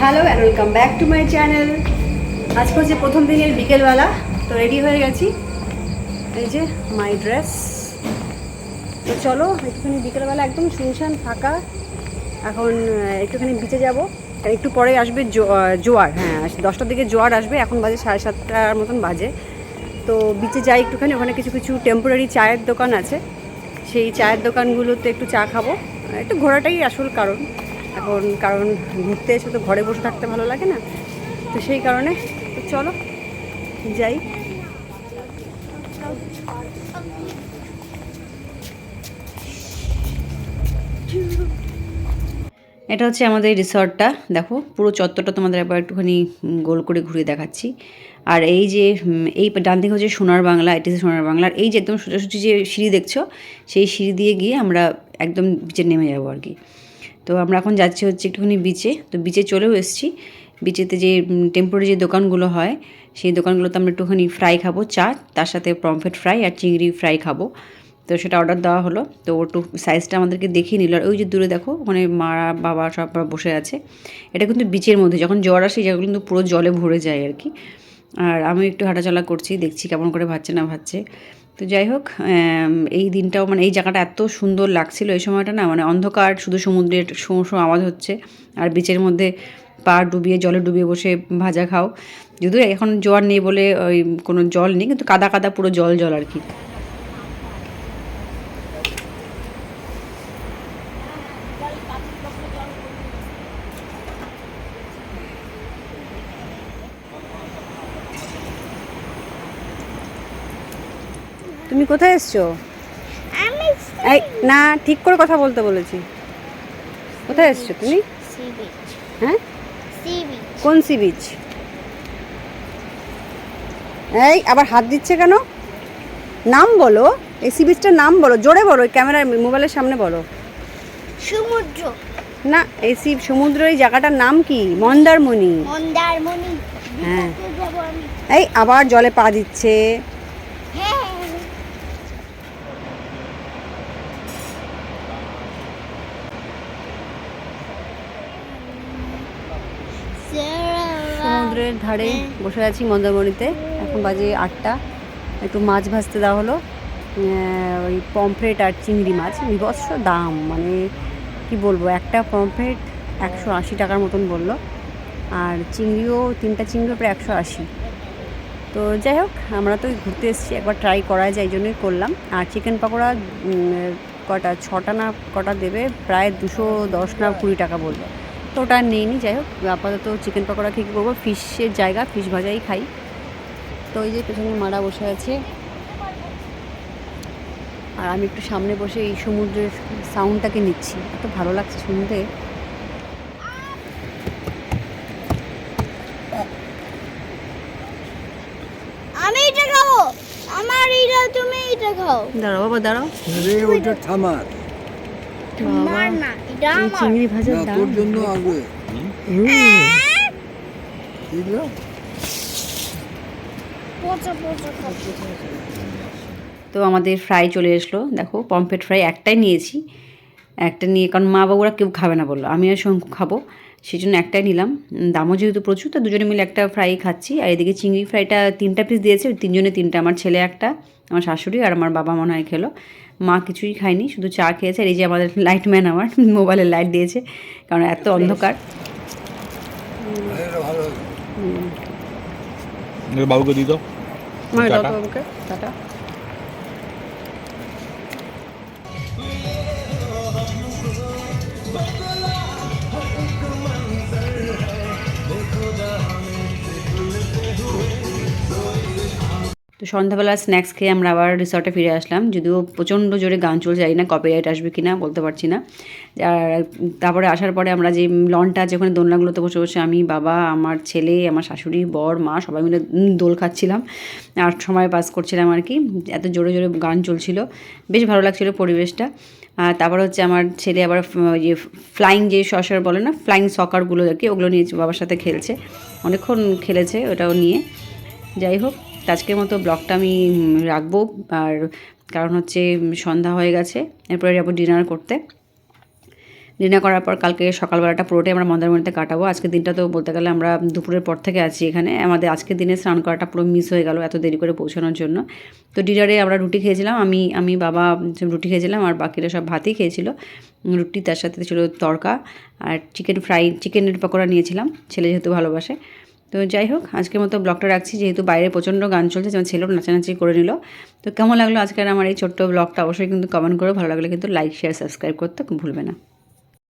Hello and welcome back to my channel আজকে হচ্ছে প্রথম দিনের বিকেলবেলা, তো রেডি হয়ে গেছি। এই যে মাই ড্রেস তো চলো, একটুখানি বিকেলবেলা একদম শুনশান ফাঁকা। এখন একটুখানি বিচে যাব। আর একটু পরে আসবে জোয়ার। হ্যাঁ দশটার দিকে জোয়ার আসবে। এখন বাজে সাড়ে সাতটার মতন বাজে। তো বিচে যাই একটুখানি, ওখানে কিছু কিছু টেম্পোরারি চায়ের দোকান আছে। সেই চায়ের দোকানগুলোতে একটু চা খাব। একটু ঘোরাটাই আসল কারণ। এখন কারণ ঘুরতে এসে তো ঘরে বসে থাকতে ভালো লাগে না, তো সেই কারণে চলো যাই। এটা হচ্ছে আমাদের রিসর্টটা, দেখো পুরো চত্বরটা তোমাদের একবার একটুখানি গোল করে ঘুরিয়ে দেখাচ্ছি। আর এই যে এই ডান দিকে হচ্ছে সোনার বাংলা, এটি সোনার বাংলা আর এই যে একদম সোজাসুজি যে সিঁড়ি দেখছ, সেই সিঁড়ি দিয়ে গিয়ে আমরা একদম বিচে নেমে যাব আর কি। তো আমরা এখন যাচ্ছি হচ্ছে একটুখানি বিচে তো বিচে চলেও এসেছি। বিচেতে যে টেম্পোরারি যে দোকানগুলো হয়, সেই দোকানগুলোতে আমরা একটুখানি ফ্রাই খাব, চা, তার সাথে পমফ্রেট ফ্রাই আর চিংড়ি ফ্রাই খাব। তো সেটা অর্ডার দেওয়া হলো। তো একটু সাইজটা আমাদেরকে দেখিয়ে নিল। আর ওই যে দূরে দেখো, ওখানে মারা বাবা সব বসে আছে। এটা কিন্তু বিচের মধ্যে, যখন জ্বর আসে জায়গাগুলো কিন্তু পুরো জলে ভরে যায় আর কি। আর আমি একটু হাঁটাচলা করছি, দেখছি কেমন করে ভাবছে না ভাবছে তো যাই হোক এই দিনটাও মানে এই জায়গাটা এত সুন্দর লাগছিল এই সময়টা না মানে অন্ধকার, শুধু সমুদ্রের শো আওয়াজ হচ্ছে আর বিচের মধ্যে পা ডুবিয়ে, জলে ডুবিয়ে বসে ভাজা খাও। যদিও এখন জোয়ার নেই বলে ওই কোনো জল নেই, কিন্তু কাদা কাদা পুরো জল জল আর কি। তুমি কোথায় এসছো? এই না ঠিক করে কথা বলতে বলেছি। কোথায় এসছো তুমি? হ্যাঁ? কোন সি বিচ এই আবার হাত দিচ্ছে কেন? নাম বলো এই সি বিচটার নাম বলো জোরে বলো ক্যামেরার মোবাইলের সামনে বলো। সমুদ্র। না এই সি সমুদ্র এই জায়গাটার নাম কি? মন্দারমণি। মন্দারমণি। হ্যাঁ। এই আবার জলে পা দিচ্ছে হ্যাঁ সমুদ্রের ধারে বসে আছি মন্দারমণিতে। এখন বাজে আটটা। একটু মাছ ভাজতে দেওয়া হলো। ওই পমফ্রেট আর চিংড়ি মাছ। বিভৎস দাম। মানে কি বলব, একটা পমফ্রেট একশো আশি টাকার মতন বলল। আর চিংড়িও, তিনটা চিংড়িও প্রায় একশো আশি। তো যাই হোক, আমরা তো ঘুরতে এসেছি। একবার ট্রাই করা যায়, এই জন্যই করলাম। আর চিকেন পকোড়া কটা, ছটা না কটা দেবে? প্রায় দুশো দশ না কুড়ি টাকা বলল। আর নেইনি যাই হোক আপাতত চিকেন পকোড়া খেয়ে কী করব? ফিশের জায়গা ফিশ ভাজাই খাই। তো ওই যে পেছনে মারা বসে আছে। আর আমি একটু সামনে বসে এই সমুদ্রের সাউন্ডটাকে নিচ্ছি। এত ভালো লাগছে শুনতে। আমি এটা খাব। আমার এটা তুমি এটা খাও। দাঁড়াও বাবা দাঁড়াও। থামার আমার না এটা এই আমার চিংড়ি ভাজার না দাম তোর জন্য আগে। তো আমাদের ফ্রাই চলে এসলো। দেখো পমফ্রেট ফ্রাই একটাই নিয়েছি। একটা নিয়ে কারণ মা বাবুরা কেউ খাবে না বলল। আমি আর শঙ্কু খাব। সেই জন্য একটাই নিলাম। দামও যেহেতু প্রচুর তো দুজনে মিলে একটা ফ্রাই খাচ্ছি। আর এদিকে চিংড়ি ফ্রাইটা তিনটা পিস দিয়েছে। ওই তিনজনে তিনটা আমার ছেলে একটা। আমার শাশুড়ি আর আমার বাবা মনে হয় খেলো। মা কিছুই খায়নি শুধু চা খেয়েছে আর এই যে আমাদের লাইটম্যান আমার মোবাইলে লাইট দিয়েছে কারণ এত অন্ধকার। বাবুকে দিয়ে টাটা। তো সন্ধ্যাবেলা স্ন্যাক্স খেয়ে আমরা আবার রিসর্টে ফিরে আসলাম। যদিও প্রচণ্ড জোরে গান চলছে, জানি না কপিরাইট আসবে কি না বলতে পারছি না। আর তারপরে আসার পরে আমরা যে লনটা ওখানে দোলনাগুলোতে বসে বসে আমি, বাবা, আমার ছেলে, আমার শাশুড়ি, বর, মা, সবাই মিলে দোল খাচ্ছিলাম। আর সময় পাস করছিলাম আর কি, এত জোরে জোরে গান চলছিল। বেশ ভালো লাগছিল পরিবেশটা। আর তারপর হচ্ছে আমার ছেলে আবার ইয়ে ফ্লাইং যে সসার বলে না ফ্লাইং সকারগুলো আর কি, ওগুলো নিয়ে বাবার সাথে খেলছে। অনেকক্ষণ খেলেছে ওটাও নিয়ে। যাই হোক। আজকের মতো ব্লগটা আমি রাখব। আর কারণ হচ্ছে সন্ধ্যা হয়ে গেছে, এরপরে যাব ডিনার করতে। ডিনার করার পর কালকে সকালবেলাটা পুরোটাই আমরা মন্দারমণিতে কাটাবো। আজকের দিনটা তো বলতে গেলে আমরা দুপুরের পর থেকে আছি এখানে। আমাদের আজকের দিনে স্নান করাটা পুরো মিস হয়ে গেল এত দেরি করে পৌঁছানোর জন্য। তো ডিনারে আমরা রুটি খেয়েছিলাম, আমি আমি বাবা রুটি খেয়েছিলাম আর বাকিরা সব ভাতই খেয়েছিল। রুটি তার সাথে ছিল তড়কা আর চিকেন ফ্রাই চিকেনের পকোড়া নিয়েছিলাম, ছেলে যেহেতু ভালোবাসে। তো যাই হোক, আজকের মতো ব্লগটা রাখছি। যেহেতু বাইরে প্রচণ্ড গান চলছে, যেমন ছেলেও নাচানাচি করে নিল। তো কেমন লাগল আজকের আমার এই ছোট্ট ব্লগটা? অবশ্যই কিন্তু কমেন্ট করে। ভালো লাগলে কিন্তু লাইক শেয়ার সাবস্ক্রাইব করতে ভুলবে না।